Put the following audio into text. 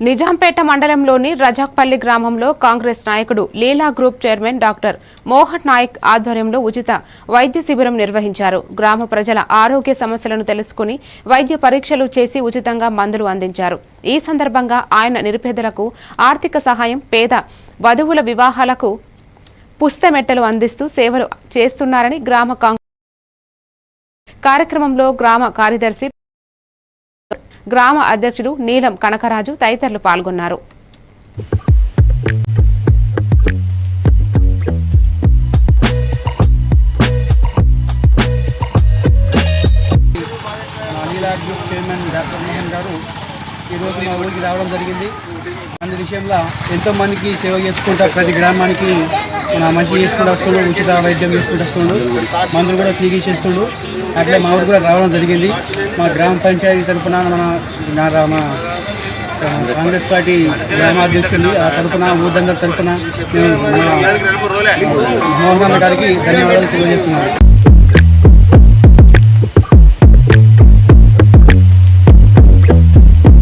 నిజాంపేట మండలంలోని రజాక్పల్లి గ్రామంలో కాంగ్రెస్ నాయకుడు Leela group chairman doctor Mohan Nayak ఆధ్వర్యంలో ఉచిత వైద్య శిబిరం నిర్వహించారు. గ్రామ ప్రజల ఆరోగ్య సమస్యలను తెలుసుకుని వైద్య పరీక్షలు చేసి ఉచితంగా మందులు అందించారు. ఈ సందర్భంగా ఆయన నిరుపేదలకు ఆర్థిక సహాయం పేద వధువుల వివాహాలకు పుస్తమెట్టలు అందిస్తూ సేవలు చేస్తున్నారని గ్రామ కాంగ్రెస్ కార్యక్రమంలో గ్రామ కార్యదర్శి గ్రామ అధ్యక్షుడు నీలం కనకరాజు తదితరులు పాల్గొన్నారు. గారు ఈరోజు మా ఊరికి రావడం జరిగింది. అందు విషయంలో ఎంతో మందికి సేవ చేసుకుంటా ప్రతి గ్రామానికి మన మంచి చేసుకుంటూ వస్తుండు ఉచిత వైద్యం చేసుకుంటూ వస్తుండు. మందులు కూడా ఫ్రీగా ఇచ్చేస్తుండు. అట్లే మా ఊరు కూడా రావడం జరిగింది. మా గ్రామ పంచాయతీ తరఫున మన రా- మా కాంగ్రెస్ పార్టీ గ్రామాధ్యక్షుడి ఆ తరఫున ఊదండ తరఫున మోహన్ గారికి ధన్యవాదాలు తెలియజేస్తున్నాను